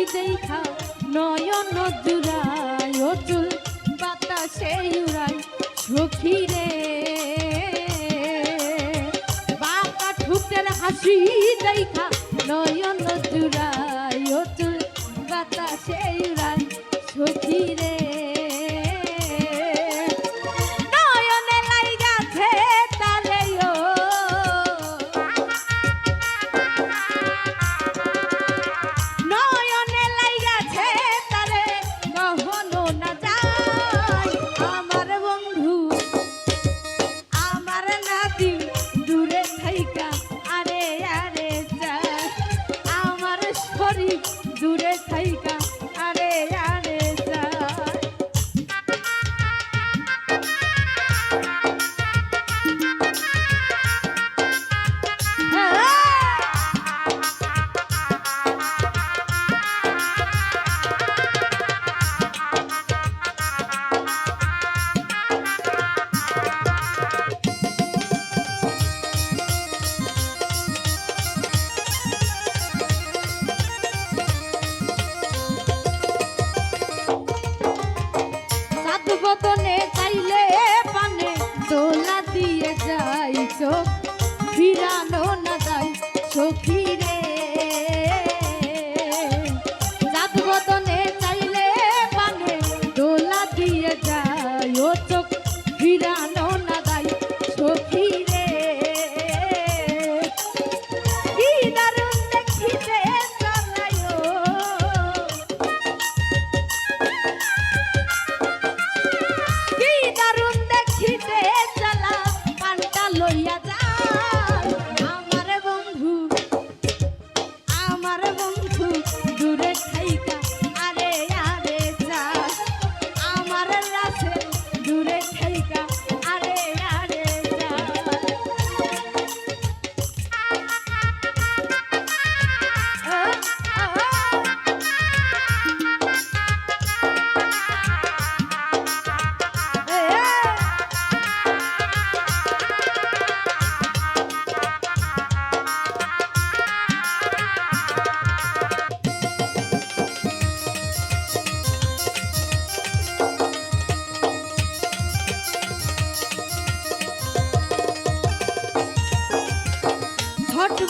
আছি দেখা নয়ন জুড়াই অচুল বাতাসে উড়াই সখী রে। বাঁকা ঠুকের হাসি নয়ন বাতাসে উড়াই ফিরে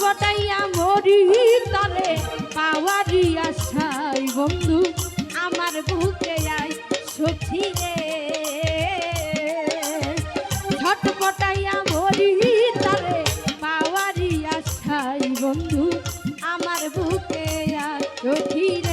গটাইয়া মরি তলে, পাওয়ারি আশাই বন্ধু, আমার বুকে আয় সখী রে। ছটপটাইয়া মরি তলে, পাওয়ারি আশাই বন্ধু, আমার বুকে আয় সখী রে।